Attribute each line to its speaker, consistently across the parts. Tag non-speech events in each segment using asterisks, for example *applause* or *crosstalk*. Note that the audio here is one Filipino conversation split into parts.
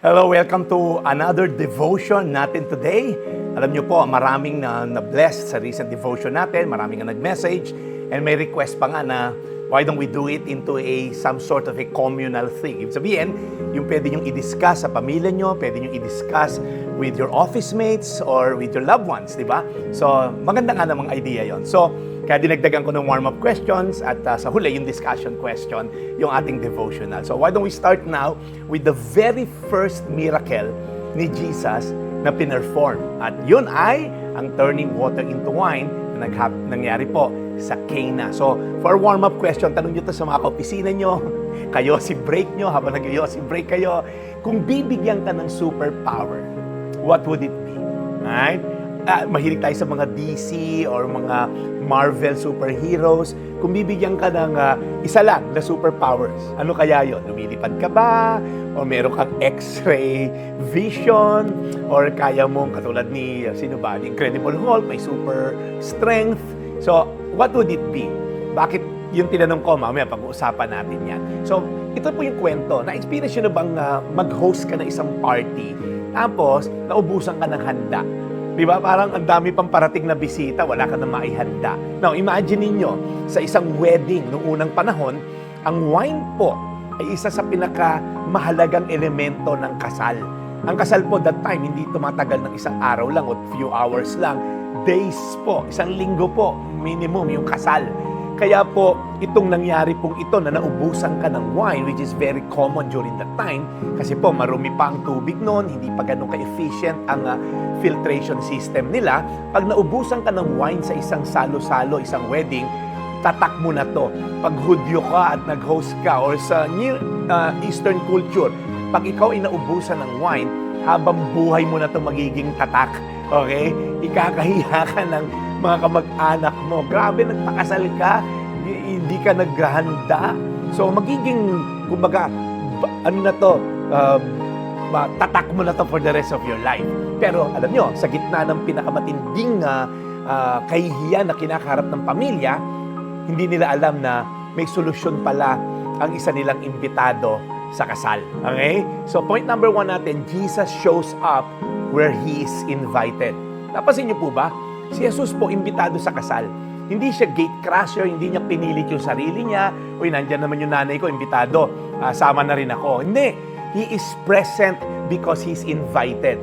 Speaker 1: Hello, welcome to another devotion natin today. Alam niyo po, maraming na, na-blessed sa recent devotion natin, maraming na nag-message, and may request pa nga na why don't we do it into a some sort of a communal thing. Ibig sabihin, yung pwede nyo i-discuss sa pamilya nyo, pwede nyo i-discuss with your office mates or with your loved ones, di ba? So, maganda nga namang idea yon. So, kaya dinagdagan ko ng warm-up questions at uh, sa huli yung discussion question, yung ating devotional. So why don't we start now with the very first miracle ni Jesus na pinerform. At yun ay ang turning water into wine na nangyari po sa Cana. So for warm-up question, tanong nyo to sa mga kaopisina nyo, *laughs* kayo si break nyo, habang nag si break kayo, kung bibigyan ka ng superpower, what would it be? Right? Ah, mahilig tayo sa mga DC or mga Marvel superheroes. Kung bibigyan ka ng ah, isa lang na superpowers, ano kaya yon? Lumilipad ka ba? O meron kang x-ray vision? Or kaya mong katulad ni, ah, sino ba? Ni Incredible Hulk, may super strength. So, what would it be? Bakit yung tinanong ko, mamaya pag-uusapan natin yan. So, ito po yung kwento. Na-experience nyo na bang ah, mag-host ka ng isang party, tapos naubusan ka ng handa? Di ba? Parang ang dami pang parating na bisita, wala ka na maihanda. Now, imagine ninyo, sa isang wedding noong unang panahon, ang wine po ay isa sa pinakamahalagang elemento ng kasal. Ang kasal po that time, hindi tumatagal ng isang araw lang o few hours lang. Days po, isang linggo po, minimum yung kasal. Kaya po, itong nangyari pong ito na naubusan ka ng wine, which is very common during that time, kasi po marumi pa ang tubig noon, hindi pa ganun ka-efficient ang ah, filtration system nila. Pag naubusan ka ng wine sa isang salo-salo, isang wedding, tatak mo na to. Pag Hudyo ka at nag-host ka or sa Near ah, Eastern culture, pag ikaw ay naubusan ng wine, habang buhay mo na to magiging tatak. Okay? Ikakahiya ka ng mga kamag-anak mo. Grabe, nagpakasal ka, di- hindi ka naghahanda. So, magiging, kumbaga, ba- ano na to, uh, tatak mo na to for the rest of your life. Pero, alam nyo, sa gitna ng pinakamatinding uh, uh, kahihiyan na kinakaharap ng pamilya, hindi nila alam na may solusyon pala ang isa nilang imbitado sa kasal. Okay? So point number one natin, Jesus shows up where He is invited. Napansin niyo po ba? Si Jesus po imbitado sa kasal. Hindi siya gate crasher, hindi niya pinilit yung sarili niya. Uy, nandyan naman yung nanay ko, imbitado. Ah, sama na rin ako. Hindi. He is present because He's invited.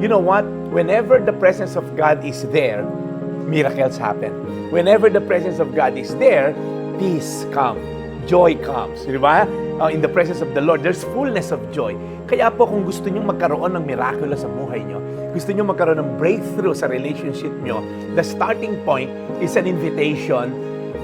Speaker 1: You know what? Whenever the presence of God is there, miracles happen. Whenever the presence of God is there, peace comes, joy comes. Di ba? Uh, in the presence of the Lord, there's fullness of joy. Kaya po kung gusto niyo magkaroon ng miraculo sa buhay niyo, gusto niyo magkaroon ng breakthrough sa relationship niyo, the starting point is an invitation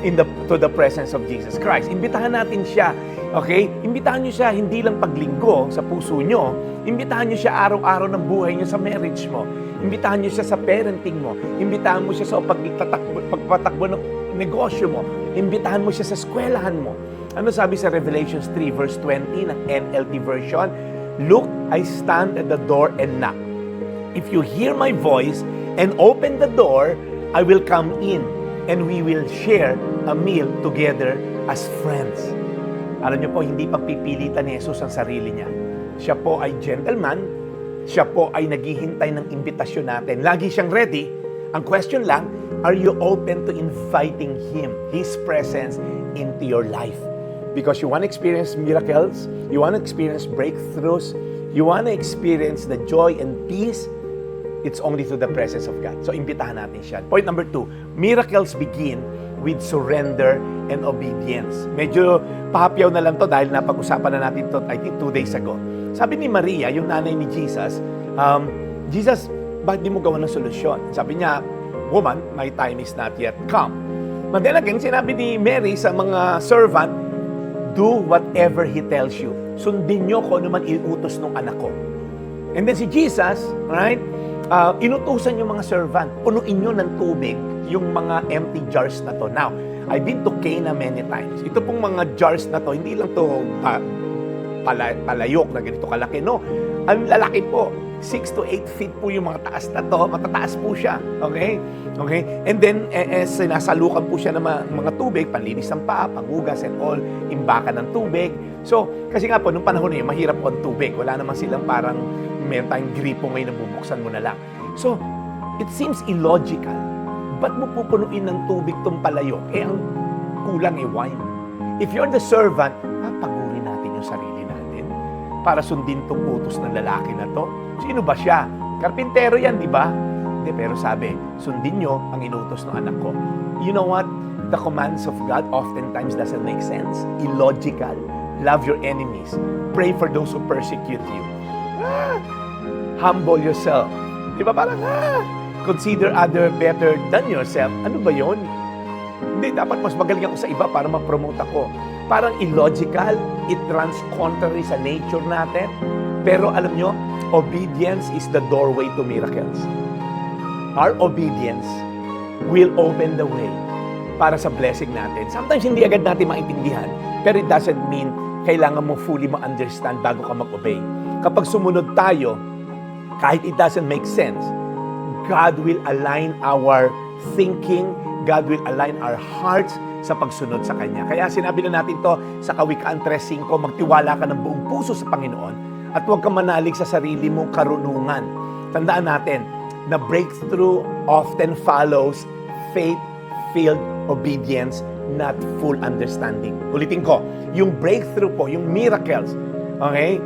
Speaker 1: in the to the presence of Jesus Christ. Imbitahan natin siya. Okay? Imbitahan niyo siya hindi lang paglinggo sa puso niyo, imbitahan niyo siya araw-araw ng buhay niyo sa marriage mo. Imbitahan niyo siya sa parenting mo. Imbitahan mo siya sa pagtatakbo, pagpatakbo ng negosyo mo. Imbitahan mo siya sa eskwelahan mo. Ano sabi sa Revelations 3 verse 20 ng NLT version? Look, I stand at the door and knock. If you hear my voice and open the door, I will come in and we will share a meal together as friends. Alam niyo po, hindi pagpipilitan ni Jesus ang sarili niya. Siya po ay gentleman, siya po ay naghihintay ng imbitasyon natin. Lagi siyang ready. Ang question lang, are you open to inviting Him, His presence into your life? Because you want to experience miracles, you want to experience breakthroughs, you want to experience the joy and peace, it's only through the presence of God. So, imbitahan natin siya. Point number two, miracles begin with surrender and obedience. Medyo pahapyaw na lang to dahil napag-usapan na natin to, I think, two days ago. Sabi ni Maria, yung nanay ni Jesus, um, Jesus, bakit di mo gawa ng solusyon? Sabi niya, woman, my time is not yet come. But then again, sinabi ni Mary sa mga servant, do whatever He tells you. Sundin niyo kung ano man iutos ng anak ko. And then si Jesus, right, uh, inutusan yung mga servant, punuin nyo ng tubig yung mga empty jars na to. Now, I've been to Cana many times. Ito pong mga jars na to, hindi lang to uh, pala, palayok na ganito kalaki. No, ang lalaki po. 6 to 8 feet po yung mga taas na to. Matataas po siya. Okay? Okay? And then, eh, eh, sinasalukan po siya ng mga, mga tubig, panlinis ng paa, panghugas and all, imbakan ng tubig. So, kasi nga po, nung panahon na yun, mahirap po ang tubig. Wala naman silang parang meron tayong gripo ngayon na bubuksan mo na lang. So, it seems illogical. Ba't mo pupunuin ng tubig tong palayok? Eh, ang kulang eh, wine. If you're the servant, para sundin tong utos ng lalaki na to. Sino ba siya? Karpintero yan, di ba? Hindi, pero sabi, sundin nyo ang inutos ng anak ko. You know what? The commands of God oftentimes doesn't make sense. Illogical. Love your enemies. Pray for those who persecute you. Ah, humble yourself. Di ba parang, ah, consider other better than yourself. Ano ba yon? Hindi, dapat mas magaling ako sa iba para ma-promote ako. Parang illogical, it runs contrary sa nature natin. Pero alam nyo, obedience is the doorway to miracles. Our obedience will open the way para sa blessing natin. Sometimes hindi agad natin maintindihan, pero it doesn't mean kailangan mo fully ma-understand bago ka mag-obey. Kapag sumunod tayo, kahit it doesn't make sense, God will align our thinking, God will align our hearts sa pagsunod sa Kanya. Kaya sinabi na natin to sa Kawikaan 3.5, magtiwala ka ng buong puso sa Panginoon at huwag kang manalig sa sarili mong karunungan. Tandaan natin, na breakthrough often follows faith-filled obedience, not full understanding. Ulitin ko, yung breakthrough po, yung miracles, okay,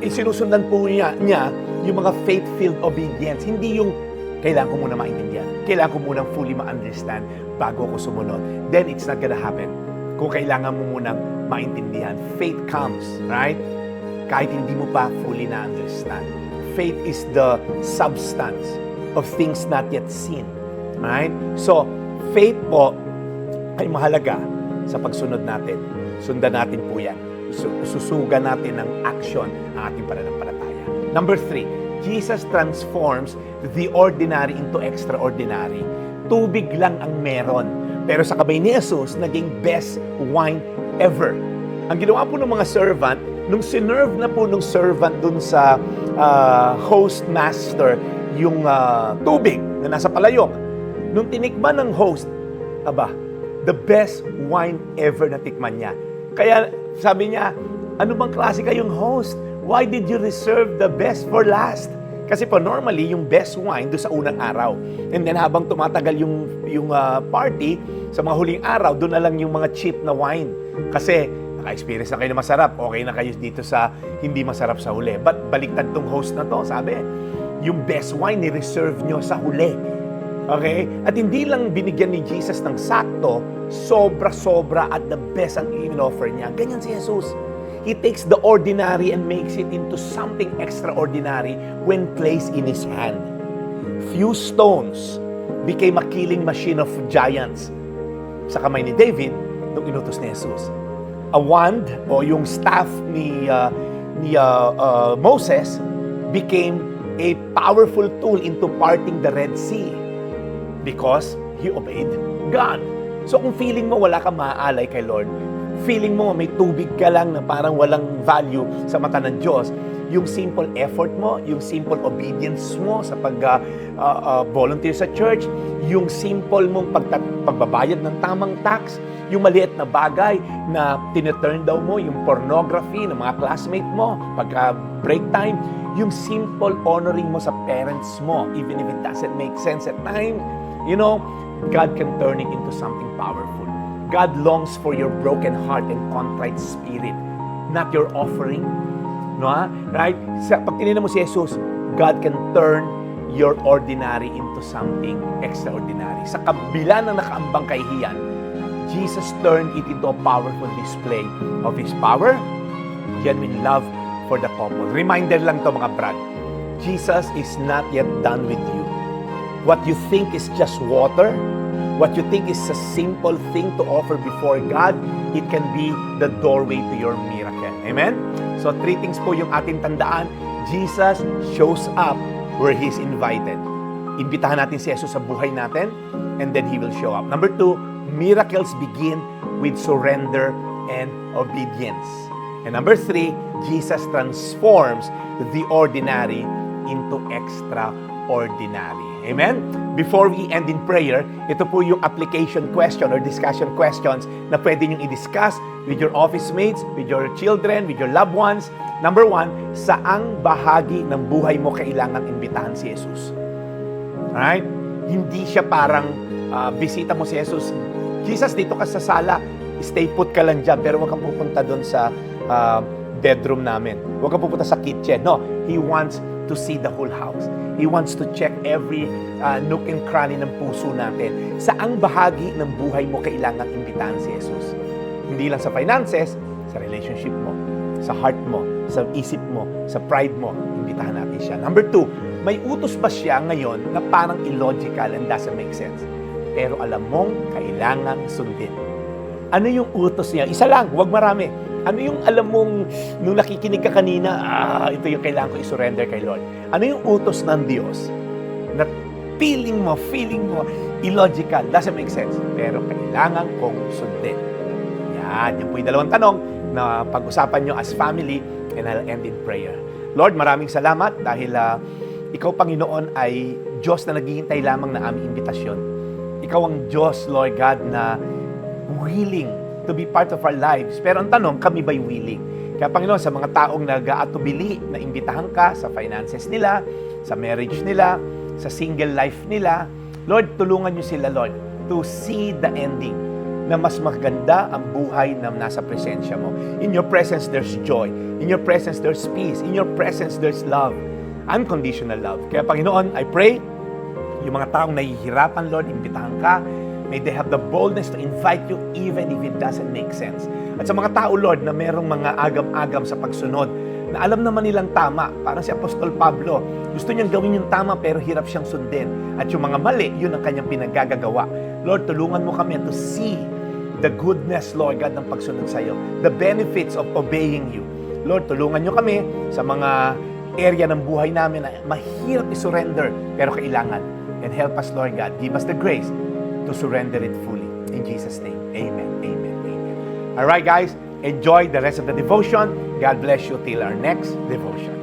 Speaker 1: isinusundan po niya, niya yung mga faith-filled obedience. Hindi yung kailangan ko muna maintindihan. Kailangan ko muna fully ma-understand bago ako sumunod. Then it's not gonna happen. Kung kailangan mo muna maintindihan. Faith comes, right? Kahit hindi mo pa fully na-understand. Faith is the substance of things not yet seen. Right? So, faith po ay mahalaga sa pagsunod natin. Sundan natin po yan. Su- Susugan natin ng action ang ating pananampalataya. Number three, Jesus transforms the ordinary into extraordinary. Tubig lang ang meron. Pero sa kamay ni Jesus, naging best wine ever. Ang ginawa po ng mga servant, nung sinerve na po nung servant dun sa ah, host master yung ah, tubig na nasa palayok, nung tinikman ng host, aba, the best wine ever na tikman niya. Kaya sabi niya, ano bang klase kayong host? Why did you reserve the best for last? Kasi po normally yung best wine do sa unang araw. And then habang tumatagal yung yung ah, party sa mga huling araw, doon na lang yung mga cheap na wine. Kasi naka-experience na kayo na masarap, okay na kayo dito sa hindi masarap sa huli. But baliktad tong host na to, sabi, yung best wine ni-reserve nyo sa huli. Okay? At hindi lang binigyan ni Jesus ng sakto, sobra-sobra at the best ang in-offer niya. Ganyan si Jesus. He takes the ordinary and makes it into something extraordinary when placed in His hand. Few stones became a killing machine of giants sa kamay ni David nung inutos ni Jesus. A wand o yung staff ni uh, ni uh, uh, Moses became a powerful tool into parting the Red Sea because he obeyed God. So kung feeling mo wala kang maaalay kay Lord, feeling mo may tubig ka lang na parang walang value sa mata ng Diyos, yung simple effort mo, yung simple obedience mo sa pag uh, uh, volunteer sa church, yung simple mong pagta- pagbabayad ng tamang tax, yung maliit na bagay na tineturn daw mo, yung pornography ng mga classmate mo, pagka break time, yung simple honoring mo sa parents mo, even if it doesn't make sense at time, you know, God can turn it into something powerful. God longs for your broken heart and contrite spirit, not your offering. No, ha? Right? Sa, pag mo si Jesus, God can turn your ordinary into something extraordinary. Sa kabila ng nakaambang kahihiyan, Jesus turned it into a powerful display of His power, genuine love for the couple. Reminder lang to mga brad, Jesus is not yet done with you. What you think is just water, what you think is a simple thing to offer before God, it can be the doorway to your miracle. Amen? So three things po yung ating tandaan. Jesus shows up where He's invited. Imbitahan natin si Jesus sa buhay natin and then He will show up. Number two, miracles begin with surrender and obedience. And number three, Jesus transforms the ordinary into extraordinary. Amen? Before we end in prayer, ito po yung application question or discussion questions na pwede nyo i-discuss with your office mates, with your children, with your loved ones. Number one, saang bahagi ng buhay mo kailangan imbitahan si Jesus? Alright? Hindi siya parang ah, bisita mo si Jesus. Jesus, dito ka sa sala. Stay put ka lang dyan, pero huwag kang pupunta doon sa ah, bedroom namin. Huwag kang pupunta sa kitchen. No, He wants to see the whole house. He wants to check every ah, nook and cranny ng puso natin. Saang bahagi ng buhay mo kailangan imbitahan si Jesus? Hindi lang sa finances, sa relationship mo, sa heart mo, sa isip mo, sa pride mo, imbitahan natin siya. Number two, may utos ba siya ngayon na parang illogical and doesn't make sense? Pero alam mong kailangan sundin. Ano yung utos niya? Isa lang, huwag marami. Ano yung alam mong, nung nakikinig ka kanina, ah, ito yung kailangan ko i-surrender kay Lord. Ano yung utos ng Diyos na feeling mo, feeling mo, illogical, doesn't make sense, pero kailangan kong sundin. Yan, yan po yung dalawang tanong na pag-usapan nyo as family and I'll end in prayer. Lord, maraming salamat dahil ah, ikaw, Panginoon, ay Diyos na naghihintay lamang na aming imbitasyon. Ikaw ang Diyos, Lord God, na willing to be part of our lives. Pero ang tanong, kami ba'y willing? Kaya Panginoon, sa mga taong nag-aatubili na imbitahan ka sa finances nila, sa marriage nila, sa single life nila, Lord, tulungan niyo sila, Lord, to see the ending na mas maganda ang buhay na nasa presensya mo. In your presence, there's joy. In your presence, there's peace. In your presence, there's love. Unconditional love. Kaya Panginoon, I pray, yung mga taong nahihirapan, Lord, imbitahan ka. May they have the boldness to invite you even if it doesn't make sense. At sa mga tao, Lord, na merong mga agam-agam sa pagsunod, na alam naman nilang tama, parang si Apostol Pablo, gusto niyang gawin yung tama pero hirap siyang sundin. At yung mga mali, yun ang kanyang pinagagagawa. Lord, tulungan mo kami to see the goodness, Lord God, ng pagsunod sa iyo. The benefits of obeying you. Lord, tulungan nyo kami sa mga area ng buhay namin na mahirap i-surrender, pero kailangan. And help us, Lord God. Give us the grace to surrender it fully. In Jesus' name, amen, amen, amen. All right, guys, enjoy the rest of the devotion. God bless you till our next devotion.